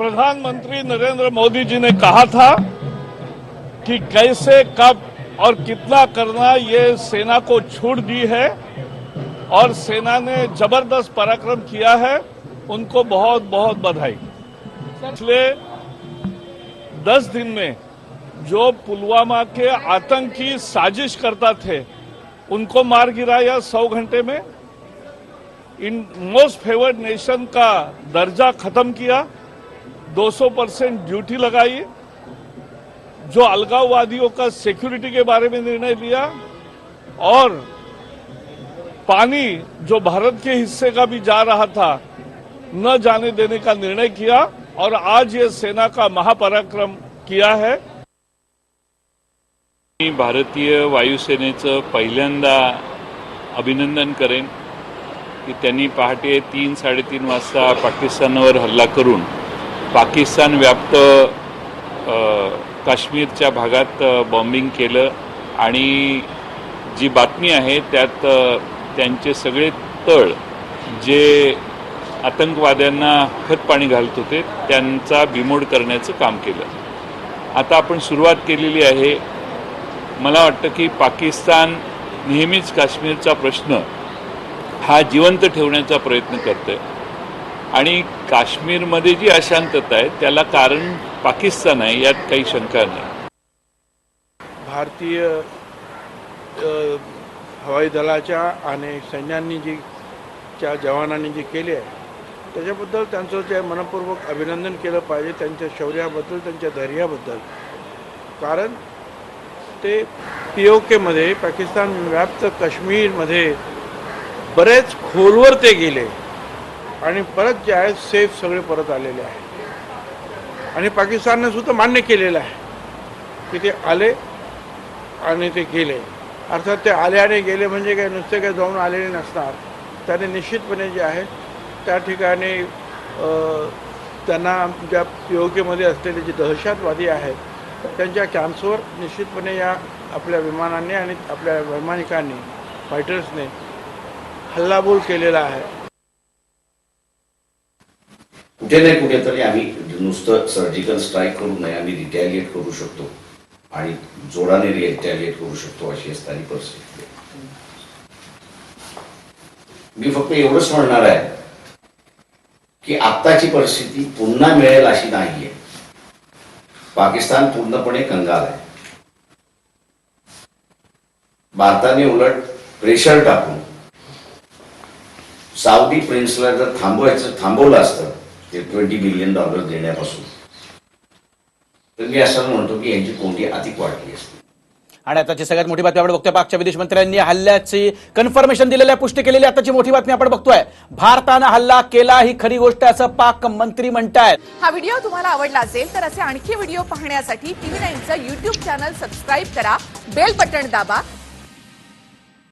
प्रधानमंत्री नरेंद्र मोदी जी ने कहा था कि कैसे, कब और कितना करना ये सेना को छूट दी है और सेना ने ज़बरदस्त पराक्रम किया है, उनको बहुत बहुत बधाई। पिछले दस दिन में जो पुलवामा के आतंकी साजिश करता थे, उनको मार गिराया सौ घंटे में, इन मोस्ट फेवर्ड नेशन का दर्जा खत्म किया 200 परसेंट ड्यूटी लगाई। जो अलगाववादियों का सिक्योरिटी के बारे में निर्णय लिया और पानी जो भारत के हिस्से का भी जा रहा था न जाने देने का निर्णय किया और आज ये सेना का महापराक्रम किया है। मी भारतीय वायुसेनेचं पहिल्यांदा अभिनंदन करेन की त्यांनी पहाटे तीन साडेतीन वाजता पाकिस्तानवर हल्ला करून पाकिस्तान व्याप्त काश्मीरच्या भागात बॉम्बिंग केलं आणि जी बातमी आहे त्यात त्यांचे सगळे तळ जे आतंकवाद्यांना खतपाणी घालत होते त्यांचा बिमोड करण्याचं काम केलं. आता आपण सुरुवात केलेली आहे. मला वाटतं की पाकिस्तान नेहमीच काश्मीरचा प्रश्न हा जिवंत ठेवण्याचा प्रयत्न करतोय. आणि काश्मीरमध्ये जी अशांतता आहे त्याला कारण पाकिस्तान आहे यात काही शंका नाही. भारतीय हवाई दलाच्या आणि सैन्यांनी जी च्या जवानांनी जी केली आहे त्याच्याबद्दल त्यांचं जे मनपूर्वक अभिनंदन केलं पाहिजे त्यांच्या शौर्याबद्दल त्यांच्या धैर्याबद्दल. कारण ते पी ओ केमध्ये पाकिस्तान व्याप्त काश्मीरमध्ये बरेच खोलवर ते गेले. आणि परत जे आहे सेफ सगळे परत आलेले आहे. आणि पाकिस्ताननं सुद्धा मान्य केलेलं आहे की ते आले आणि ते गेले. अर्थात ते आले आणि गेले म्हणजे काय नुसते काय जाऊन आलेले नसणार. त्याने निश्चितपणे जे आहे त्या ठिकाणी त्यांना ज्या पी असलेले जे दहशतवादी आहेत त्यांच्या कॅम्प्सवर निश्चितपणे या आपल्या विमानांनी आणि आपल्या वैमानिकांनी फायटर्सने हल्लाबोल केलेला आहे. कुठे नाही कुठेतरी आम्ही नुसतं सर्जिकल स्ट्राईक करू नये आम्ही रिटॅलिएट करू शकतो. आणि जोराने रिटॅलिएट करू शकतो अशी असणारी परिस्थिती मी फक्त एवढंच म्हणणार आहे की आत्ताची परिस्थिती पुन्हा मिळेल अशी नाहीये. पाकिस्तान पूर्णपणे कंगाल आहे. भारताने उलट प्रेशर टाकून साऊदी प्रिन्सला जर थांबवायचं थांबवलं असतं ते ट्वेंटी मिलियन डॉलर देण्यापासून. तर मी असं म्हणतो की यांची कोणती अधिक वाढली असते. आणि आताची सगळ्यात मोठी बातमी आपण बघतोय. पाकच्या विदेश मंत्र्यांनी हल्ल्याची कन्फर्मेशन दिलेल्या पुष्टी केलेली आताची मोठी बातमी आपण बघतोय. भारतानं हल्ला केला ही खरी गोष्ट आहे असं पाक मंत्री म्हणतायत. हा व्हिडिओ तुम्हाला आवडला असेल तर असे आणखी व्हिडिओ पाहण्यासाठी टीव्ही नाईनचं युट्यूब चॅनल सबस्क्राईब करा. बेल बटण दाबा.